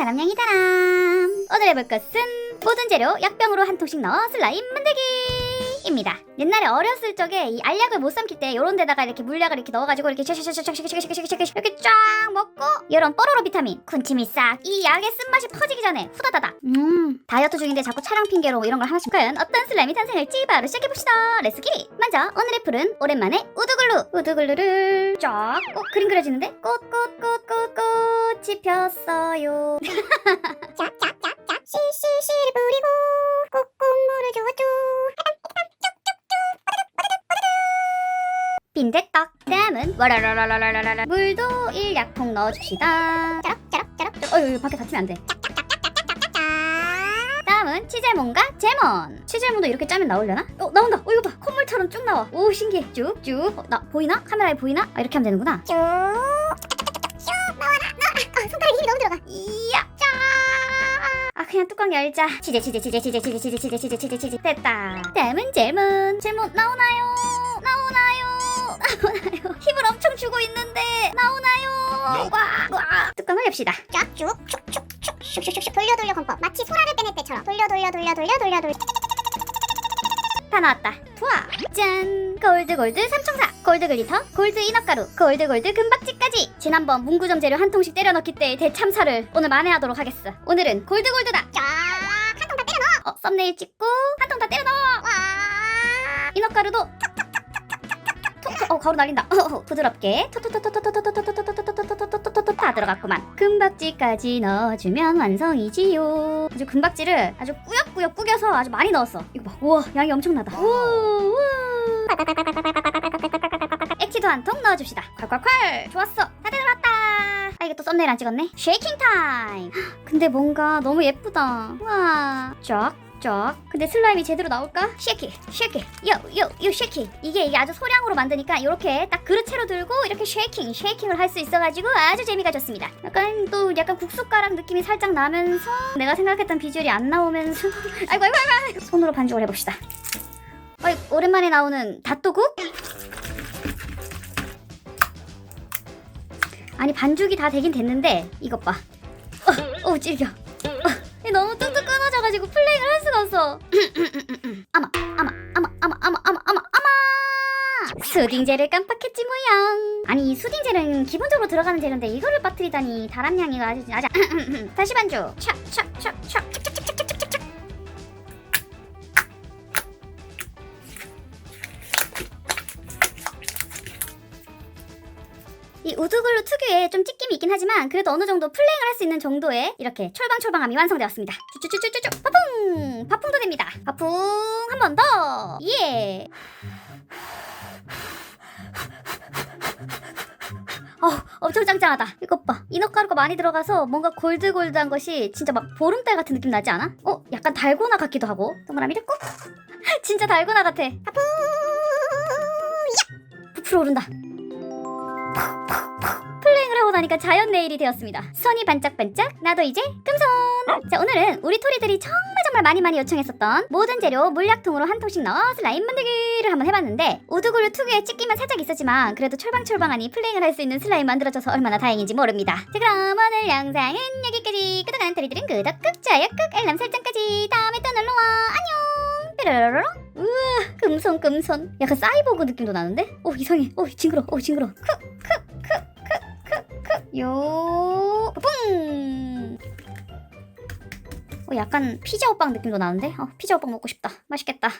사람냥이다람. 오늘 해볼 것은 모든 재료 약병으로 한 통씩 넣어 슬라임 만들기 입니다. 옛날에 어렸을 적에 이 알약을 못 삼킬 때 요런 데다가 이렇게 물약을 이렇게 넣어가지고 이렇게 샤샤샤샤샤샤샤샤샤샤 이렇게 쫙 먹고 요런 뽀로로 비타민 군침이 싹 이 약의 쓴맛이 퍼지기 전에 후다다다. 음 다이어트 중인데 자꾸 차량 핑계로 이런 걸 하나씩 과연 어떤 슬라임이 탄생할지 바로 시작해봅시다. 레츠기 먼저 오늘의 풀은 오랜만에 우두글루 우두글루를 쫙 어, 그림 그려지는데? 꽃 꽃 꽃 꽃꽃이 폈어요. 빈대떡 땀은 와라라라라라라 물도 일약통 넣어줍시다 짜락짜락짜락 어휴 밖에 다치면 안돼 다음은 치질몬과 제몬 치질몬도 이렇게 짜면 나오려나? 어 나온다 어 이거 봐 콧물처럼 쭉 나와 오 신기해 쭉쭉 어, 나 보이나? 카메라에 보이나? 아, 이렇게 하면 되는구나 쭉쭉 나와라 나와라 어, 손가락에 힘이 너무 들어가 이야 아 그냥 뚜껑 열자 치즈 치즈 치즈 치즈 치즈 치즈 치즈 치즈 치즈 치즈 됐다 땀은 제몬 제몬 나오나요? 뚜껑 올립시다. 쫙쭉 축축축 슉슉슉슉 돌려 돌려 건법 마치 소라를 빼낼 때처럼 돌려 돌려 돌려 돌려 돌려 돌려 다 나왔다. 부아 짠 골드 골드 삼총사 골드 글리터 골드 인어가루 골드 골드 금박지까지 지난번 문구점 재료 한 통씩 때려넣기 때 대참사를 오늘 만회하도록 하겠어. 오늘은 골드 골드다. 쫙한 통 다 때려 넣어. 어 썸네일 찍고 한 통 다 때려 넣어. 와 인어가루도 톡톡톡톡톡톡톡 어 가루 날린다. 어, 어 부드럽게 톡톡톡톡톡톡톡톡톡톡톡톡톡톡 다 들어갔구만. 금박지까지 넣어주면 완성이지요. 아주 금박지를 아주 꾸역꾸역 꾸겨서 아주 많이 넣었어. 이거 봐. 우와 양이 엄청나다. 우 액티도 한 통 넣어줍시다. 콸콸콸. 좋았어. 다 들어왔다. 아 이게 또 썸네일 안 찍었네? 쉐이킹 타임. 근데 뭔가 너무 예쁘다. 우와. 쫙. 쫙. 근데 슬라임이 제대로 나올까? 쉐키, 쉐키, 요, 요, 요 쉐키. 이게 이게 아주 소량으로 만드니까 이렇게 딱 그릇채로 들고 이렇게 쉐이킹, 쉐이킹을 할 수 있어가지고 아주 재미가 좋습니다. 약간 또 약간 국숫가락 느낌이 살짝 나면서 내가 생각했던 비주얼이 안 나오면서 아이고 아이고 아이고, 아이고. 손으로 반죽을 해봅시다. 어이 오랜만에 나오는 닷도국? 아니 반죽이 다 되긴 됐는데 이것 봐. 어, 어 찔겨. 없어. 아마, 아마, 아마, 아마, 아마, 아마, 아마, 아마. 수딩젤을 깜빡했지 뭐양. 아니 이 수딩젤은 기본적으로 들어가는 재료인데 이거를 빠뜨리다니 다람냥이가 아주 아주. 다시 촥, 촥촥촥촥촥촥. 이 우드글루 특유의 좀 찢김이 있긴 하지만 그래도 어느 정도 플레잉을 할 수 있는 정도의 이렇게 철방철방함이 완성되었습니다. 쭈쭈쭈쭈쭈 파풍 파풍도 됩니다. 파풍 한 번 더. 예. 어, 엄청 짱짱하다. 이것 봐. 인어가루가 많이 들어가서 뭔가 골드골드한 것이 진짜 막 보름달 같은 느낌 나지 않아? 어, 약간 달고나 같기도 하고. 동그라미를 꾹. 진짜 달고나 같아. 파풍. 야! 부풀어 오른다. 플레잉을 하고 나니까 자연 네일이 되었습니다. 선이 반짝반짝, 나도 이제 금손! 자, 오늘은 우리 토리들이 정말 정말 많이 많이 요청했었던 모든 재료 물약통으로 한 통씩 넣어 슬라임 만들기를 한번 해봤는데 우드글루 특유의 찢기만 살짝 있었지만 그래도 철방철방하니 플레잉을 할 수 있는 슬라임 만들어져서 얼마나 다행인지 모릅니다. 자, 그럼 오늘 영상은 여기까지 구독하는 토리들은 구독 꾹, 좋아요 꾹, 알람 설정까지 다음에 또 놀러와. 안녕! 뾰로로로 우와, 금손 금손. 약간 사이보그 느낌도 나는데? 오, 이상해. 오, 징그러. 오, 징그러. 크, 크, 크, 크, 크, 크. 요, 뿡! 어, 약간 피자 호빵 느낌도 나는데? 어, 피자 호빵 먹고 싶다. 맛있겠다.